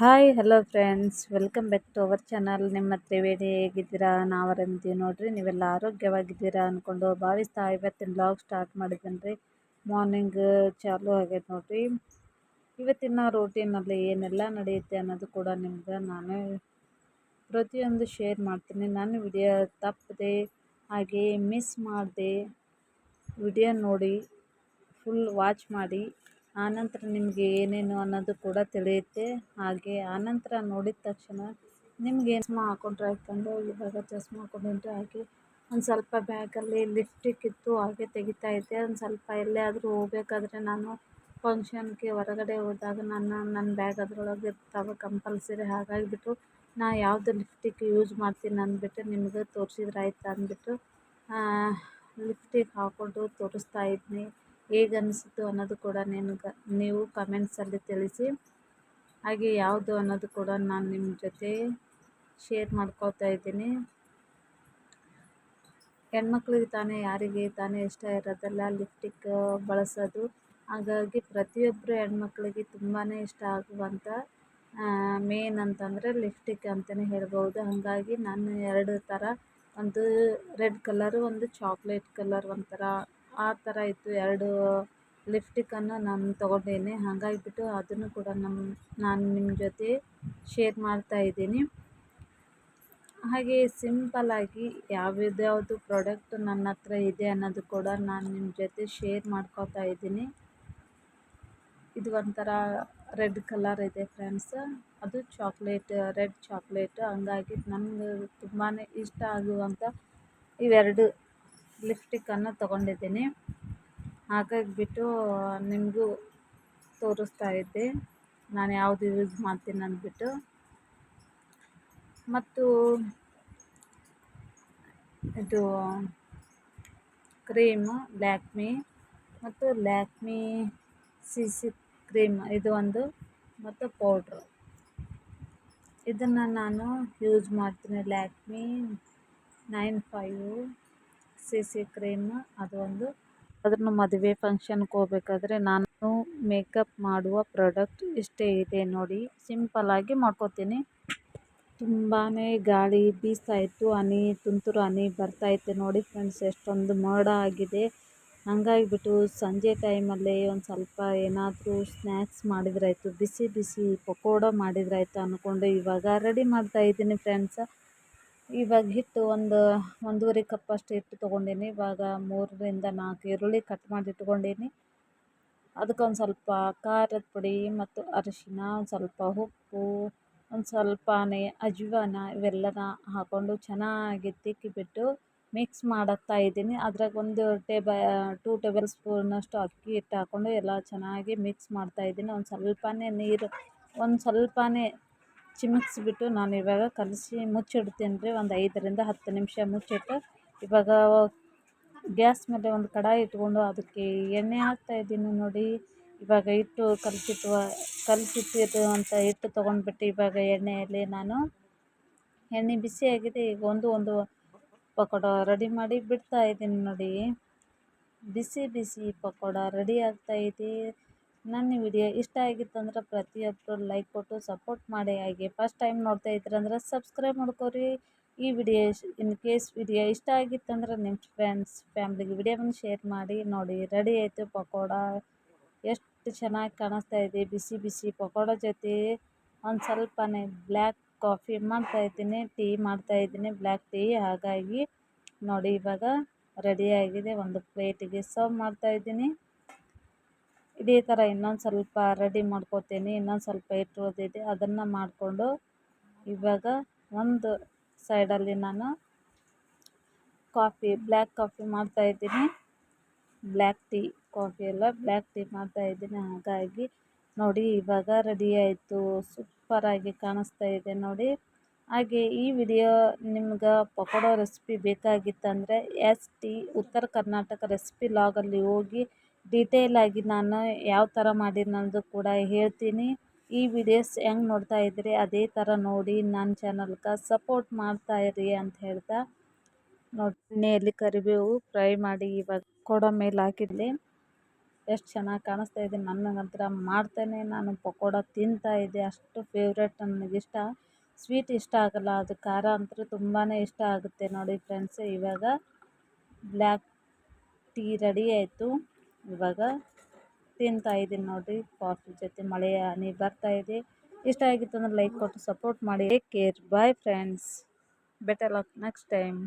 Hi hello friends welcome back to our channel ನಿಮ್ಮ ತ್ರಿವೇಣಿ ಹೇಗಿದ್ದೀರಾ? ನಾವು ನೋಡಿರಿ. ನೀವೆಲ್ಲ ಆರೋಗ್ಯವಾಗಿದ್ದೀರಾ ಅಂದ್ಕೊಂಡು ಭಾವಿಸ್ತಾ ಇವತ್ತಿನ ಬ್ಲಾಗ್ ಸ್ಟಾರ್ಟ್ ಮಾಡಿದ್ದೀನಿ ರೀ ಮಾರ್ನಿಂಗ್ ಚಾಲು ಆಗೈತೆ ನೋಡಿರಿ. ಇವತ್ತಿನ ರೂಟೀನಲ್ಲಿ ಏನೆಲ್ಲ ನಡೆಯುತ್ತೆ ಅನ್ನೋದು ಕೂಡ ನಿಮ್ಗೆ ನಾನು ಪ್ರತಿಯೊಂದು ಶೇರ್ ಮಾಡ್ತೀನಿ. ನಾನು ವಿಡಿಯೋ ತಪ್ಪದೆ, ಹಾಗೆ ಮಿಸ್ ಮಾಡದೆ ವಿಡಿಯೋ ನೋಡಿ ಫುಲ್ ವಾಚ್ ಮಾಡಿ ಆನಂತರ ನಿಮಗೆ ಏನೇನು ಅನ್ನೋದು ಕೂಡ ತಿಳಿಯುತ್ತೆ. ಹಾಗೆ ಆನಂತರ ನೋಡಿದ ತಕ್ಷಣ ನಿಮಗೆ ಚಸ್ಮಾ ಹಾಕೊಂಡ್ರೆ ಹಾಕ್ಕೊಂಡು, ಇವಾಗ ಚಸ್ಮಾ ಹಾಕೊಂಡಿದ್ರೆ ಹಾಗೆ ಒಂದು ಸ್ವಲ್ಪ ಬ್ಯಾಗಲ್ಲಿ ಲಿಫ್ಟಿಕ್ ಇತ್ತು, ಹಾಗೆ ತೆಗಿತಾ ಇದ್ದೆ. ಒಂದು ಸ್ವಲ್ಪ ಎಲ್ಲೇ ಆದರೂ ಹೋಗ್ಬೇಕಾದ್ರೆ ನಾನು ಫಂಕ್ಷನ್ಗೆ ಹೊರಗಡೆ ಹೋದಾಗ ನನ್ನ ನನ್ನ ಬ್ಯಾಗ್ ಅದರೊಳಗೆ ಇರ್ತಾವೆ ಕಂಪಲ್ಸರಿ ಹಾಗಾಗಿಬಿಟ್ಟು ನಾ ಯಾವುದು ಲಿಫ್ಟಿಕ್ ಯೂಸ್ ಮಾಡ್ತೀನಿ ಅಂದ್ಬಿಟ್ಟು ನಿಮಗೆ ತೋರಿಸಿದ್ರೆ ಆಯ್ತು ಅಂದ್ಬಿಟ್ಟು ಲಿಫ್ಟಿಕ್ ಹಾಕ್ಕೊಂಡು ತೋರಿಸ್ತಾ ಇದ್ದೀನಿ ಹೇಗೆ ಅನಿಸಿತು ಅನ್ನೋದು ಕೂಡ ನಿನ್ಗೆ ನೀವು ಕಮೆಂಟ್ಸಲ್ಲಿ ತಿಳಿಸಿ. ಹಾಗೆ ಯಾವುದು ಅನ್ನೋದು ಕೂಡ ನಾನು ನಿಮ್ಮ ಜೊತೆ ಶೇರ್ ಮಾಡ್ಕೊಳ್ತಾ ಇದ್ದೀನಿ. ಹೆಣ್ಮಕ್ಳಿಗೆ ತಾನೇ, ಯಾರಿಗೆ ತಾನೇ ಇಷ್ಟ ಇರೋದಲ್ಲ ಲಿಪ್ಟಿಕ್ ಬಳಸೋದು. ಹಾಗಾಗಿ ಪ್ರತಿಯೊಬ್ಬರು ಹೆಣ್ಮಕ್ಳಿಗೆ ತುಂಬಾ ಇಷ್ಟ ಆಗುವಂಥ ಮೇನ್ ಅಂತಂದರೆ ಲಿಪ್ಟಿಕ್ ಅಂತಲೇ ಹೇಳ್ಬೋದು ಹಾಗಾಗಿ ನಾನು ಎರಡು ಥರ ಒಂದು ರೆಡ್ ಕಲರು ಒಂದು ಚಾಕ್ಲೇಟ್ ಕಲರ್ ಒಂಥರ ಆ ಥರ ಇತ್ತು. ಎರಡು ಲಿಪ್ಟಿಕನ್ನು ನಾನು ತೊಗೊಂಡೇನೆ. ಹಾಗಾಗಿಬಿಟ್ಟು ಅದನ್ನು ಕೂಡ ನಮ್ಮ, ನಾನು ನಿಮ್ಮ ಜೊತೆ ಶೇರ್ ಮಾಡ್ತಾ ಇದ್ದೀನಿ. ಹಾಗೆ ಸಿಂಪಲ್ಲಾಗಿ ಯಾವ್ಯಾವ್ದು ಪ್ರಾಡಕ್ಟ್ ನನ್ನ ಹತ್ರ ಇದೆ ಅನ್ನೋದು ಕೂಡ ನಾನು ನಿಮ್ಮ ಜೊತೆ ಶೇರ್ ಮಾಡ್ಕೊತಾ ಇದ್ದೀನಿ. ಇದು ಒಂಥರ ರೆಡ್ ಕಲರ್ ಇದೆ ಫ್ರೆಂಡ್ಸ್. ಅದು ಚಾಕ್ಲೇಟ್, ರೆಡ್ ಚಾಕ್ಲೇಟ್. ಹಂಗಾಗಿ ನನಗೆ ತುಂಬಾ ಇಷ್ಟ ಆಗುವಂಥ ಇವೆರಡು ಲಿಪ್ಸ್ಟಿಕ್ಕನ್ನು ತಗೊಂಡಿದ್ದೀನಿ. ಹಾಗಾಗಿಬಿಟ್ಟು ನಿಮಗೂ ತೋರಿಸ್ತಾ ಇದ್ದೆ. ನಾನು ಯಾವುದು ಯೂಸ್ ಮಾಡ್ತೀನಿ ಅಂದ್ಬಿಟ್ಟು. ಮತ್ತು ಇದು ಕ್ರೀಮು ಲ್ಯಾಕ್ಮಿ ಮತ್ತು ಲ್ಯಾಕ್ಮಿ ಸಿ ಸಿ ಕ್ರೀಮ್ ಇದು ಒಂದು. ಮತ್ತು ಪೌಡ್ರು ಇದನ್ನು ನಾನು ಯೂಸ್ ಮಾಡ್ತೀನಿ. Lakme nine five C C cream ಅದು ಒಂದು ಅದನ್ನು ಮದುವೆ ಫಂಕ್ಷನ್ಗೆ ಹೋಗ್ಬೇಕಾದ್ರೆ ನಾನು ಮೇಕಪ್ ಮಾಡುವ ಪ್ರಾಡಕ್ಟ್ ಇಷ್ಟೇ ಇದೆ ನೋಡಿ. ಸಿಂಪಲ್ಲಾಗಿ ಮಾಡ್ಕೋತೀನಿ. ತುಂಬಾ ಗಾಳಿ ಬೀಸ್ತಾ ಇತ್ತು, ಹನಿ ತುಂತುರು ಹನಿ ಬರ್ತಾಯಿತ್ತು ನೋಡಿ ಫ್ರೆಂಡ್ಸ್, ಎಷ್ಟೊಂದು ಮೋಡ ಆಗಿದೆ. ಹಂಗಾಗಿಬಿಟ್ಟು ಸಂಜೆ ಟೈಮಲ್ಲಿ ಒಂದು ಸ್ವಲ್ಪ ಏನಾದರೂ ಸ್ನ್ಯಾಕ್ಸ್ ಮಾಡಿದ್ರಾಯ್ತು, ಬಿಸಿ ಬಿಸಿ ಪಕೋಡ ಮಾಡಿದ್ರಾಯ್ತು ಅಂದ್ಕೊಂಡು ಇವಾಗ ರೆಡಿ ಮಾಡ್ತಾಯಿದ್ದೀನಿ ಫ್ರೆಂಡ್ಸ್. ಇವಾಗ ಹಿಟ್ಟು ಒಂದು ಒಂದೂವರೆ ಕಪ್ ಅಷ್ಟು ಹಿಟ್ಟು ತೊಗೊಂಡೀನಿ. ಇವಾಗ ಮೂರರಿಂದ ನಾಲ್ಕು ಈರುಳ್ಳಿ ಕಟ್ ಮಾಡಿ ಇಟ್ಕೊಂಡೀನಿ. ಅದಕ್ಕೊಂದು ಸ್ವಲ್ಪ ಖಾರದ ಪುಡಿ ಮತ್ತು ಅರಿಶಿನ, ಒಂದು ಸ್ವಲ್ಪ ಉಪ್ಪು, ಒಂದು ಸ್ವಲ್ಪನೇ ಅಜ್ವಾನ ಇವೆಲ್ಲನ ಹಾಕ್ಕೊಂಡು ಚೆನ್ನಾಗಿ ತಿಕ್ಕಿಬಿಟ್ಟು ಮಿಕ್ಸ್ ಮಾಡುತ್ತಾ ಇದ್ದೀನಿ. ಅದ್ರಾಗ ಒಂದು ಟೇಬ ಟೂ ಟೇಬಲ್ ಸ್ಪೂನಷ್ಟು ಅಕ್ಕಿ ಹಿಟ್ಟು ಹಾಕ್ಕೊಂಡು ಎಲ್ಲ ಚೆನ್ನಾಗಿ ಮಿಕ್ಸ್ ಮಾಡ್ತಾ ಇದ್ದೀನಿ. ಒಂದು ಸ್ವಲ್ಪನೇ ನೀರು, ಒಂದು ಸ್ವಲ್ಪನೇ ಚಿಮುಕ್ಸ್ಬಿಟ್ಟು ನಾನು ಇವಾಗ ಕಲಸಿ ಮುಚ್ಚಿಡ್ತೀನಿ ರೀ ಒಂದು ಐದರಿಂದ ಹತ್ತು ನಿಮಿಷ ಮುಚ್ಚಿಟ್ಟು ಇವಾಗ ಗ್ಯಾಸ್ ಮೇಲೆ ಒಂದು ಕಡಾಯಿ ಇಟ್ಕೊಂಡು ಅದಕ್ಕೆ ಎಣ್ಣೆ ಹಾಕ್ತಾಯಿದ್ದೀನಿ ನೋಡಿ. ಇವಾಗ ಹಿಟ್ಟು ಕಲಸಿಟ್ಟು ಕಲಸಿಟ್ಟಿದ್ದು ಅಂತ ಹಿಟ್ಟು ತೊಗೊಂಡ್ಬಿಟ್ಟು ಇವಾಗ ಎಣ್ಣೆಯಲ್ಲಿ ನಾನು ಎಣ್ಣೆ ಬಿಸಿಯಾಗಿದೆ ಈಗ ಒಂದು ಒಂದು ಪಕೋಡ ರೆಡಿ ಮಾಡಿ ಬಿಡ್ತಾಯಿದ್ದೀನಿ ನೋಡಿ. ಬಿಸಿ ಬಿಸಿ ಪಕೋಡ ರೆಡಿ ಆಗ್ತಾಯಿದೆ ನನ್ನ ವಿಡಿಯೋ ಇಷ್ಟ ಆಗಿತ್ತಂದ್ರೆ ಪ್ರತಿಯೊಬ್ಬರು ಲೈಕ್ ಕೊಟ್ಟು ಸಪೋರ್ಟ್ ಮಾಡಿ. ಹಾಗೆ ಫಸ್ಟ್ ಟೈಮ್ ನೋಡ್ತಾ ಇದ್ರಂದ್ರೆ ಸಬ್ಸ್ಕ್ರೈಬ್ ಮಾಡ್ಕೊರಿ. ಈ ವಿಡಿಯೋ ಇನ್ ಕೇಸ್ ವಿಡಿಯೋ ಇಷ್ಟ ಆಗಿತ್ತಂದ್ರೆ ನಿಮ್ಮ ಫ್ರೆಂಡ್ಸ್ ಫ್ಯಾಮ್ಲಿಗೆ ವಿಡಿಯೋವನ್ನು ಶೇರ್ ಮಾಡಿ. ನೋಡಿ ರೆಡಿ ಆಯಿತು ಪಕೋಡ. ಎಷ್ಟು ಚೆನ್ನಾಗಿ ಕಾಣಿಸ್ತಾ ಇದೆ. ಬಿಸಿ ಬಿಸಿ ಪಕೋಡ ಜೊತೆ ಒಂದು ಸ್ವಲ್ಪನೇ ಬ್ಲ್ಯಾಕ್ ಕಾಫಿ ಮಾಡ್ತಾ ಇದ್ದೀನಿ. ಟೀ ಮಾಡ್ತಾ ಇದ್ದೀನಿ. ಬ್ಲ್ಯಾಕ್ ಟೀ ಹಾಗಾಗಿ ನೋಡಿ ಇವಾಗ ರೆಡಿಯಾಗಿದೆ ಒಂದು ಪ್ಲೇಟಿಗೆ ಸರ್ವ್ ಮಾಡ್ತಾಯಿದ್ದೀನಿ ಇದೇ ಥರ ಇನ್ನೊಂದು ಸ್ವಲ್ಪ ರೆಡಿ ಮಾಡ್ಕೊತೀನಿ, ಇನ್ನೊಂದು ಸ್ವಲ್ಪ ಹಿಟ್ಟು ಉಳಿದಿದೆ, ಅದನ್ನು ಮಾಡಿಕೊಂಡು ಇವಾಗ ಒಂದು ಸೈಡಲ್ಲಿ ನಾನು ಕಾಫಿ ಬ್ಲ್ಯಾಕ್ ಕಾಫಿ ಮಾಡ್ತಾಯಿದ್ದೀನಿ ಬ್ಲ್ಯಾಕ್ ಟೀ ಕಾಫಿ ಎಲ್ಲ ಬ್ಲ್ಯಾಕ್ ಟೀ ಮಾಡ್ತಾಯಿದ್ದೀನಿ ಹಾಗಾಗಿ ನೋಡಿ ಇವಾಗ ರೆಡಿ ಆಯಿತು ಸೂಪರಾಗಿ ಕಾಣಿಸ್ತಾ ಇದೆ ನೋಡಿ. ಹಾಗೆ ಈ ವಿಡಿಯೋ ನಿಮ್ಗೆ pakoda recipe ಬೇಕಾಗಿತ್ತಂದರೆ S T Uttara Karnataka recipe ಲಾಗಲ್ಲಿ ಹೋಗಿ ಡೀಟೇಲಾಗಿ ನಾನು ಯಾವ ಥರ ಮಾಡಿದ್ನಂದು ಕೂಡ ಹೇಳ್ತೀನಿ. ಈ ವಿಡಿಯೋಸ್ ಹೆಂಗೆ ನೋಡ್ತಾ ಇದ್ದೀರಿ ಅದೇ ಥರ ನೋಡಿ ನನ್ನ ಚಾನಲ್ಗೆ ಸಪೋರ್ಟ್ ಮಾಡ್ತಾ ಇರಿ ಅಂತ ಹೇಳ್ತಾ ನೋಡಿ ಎಣ್ಣೆಯಲ್ಲಿ ಕರಿಬೇವು ಫ್ರೈ ಮಾಡಿ ಇವಾಗ ಕೊಡ ಮೇಲೆ ಹಾಕಿದ್ಲಿ. ಎಷ್ಟು ಚೆನ್ನಾಗಿ ಕಾಣಿಸ್ತಾ ಇದೆ. ನನಗಂತರ ಮಾಡ್ತೇನೆ. ನಾನು ಪಕೋಡ ತಿಂತಾ ಇದ್ದೆ. ಅಷ್ಟು ಫೇವ್ರೆಟ್ ನನಗಿಷ್ಟ ಸ್ವೀಟ್ ಇಷ್ಟ ಆಗಲ್ಲ. ಅದು ಖಾರ ಅಂತೂ ತುಂಬಾ ಇಷ್ಟ ಆಗುತ್ತೆ ನೋಡಿ ಫ್ರೆಂಡ್ಸ್ ಇವಾಗ ಬ್ಲ್ಯಾಕ್ ಟೀ ರೆಡಿ ಆಯಿತು. ಇವಾಗ ತಿಂತಾ ಇದ್ದೀನಿ ನೋಡಿರಿ ಕಾಫಿ ಜೊತೆ ಮಳೆಯ ಹನಿ ಬರ್ತಾ ಇದೆ. ಇಷ್ಟ ಆಗಿತ್ತು ಅಂದ್ರೆ ಲೈಕ್ ಕೊಟ್ಟು ಸಪೋರ್ಟ್ ಮಾಡಿ. Care bye friends better luck next time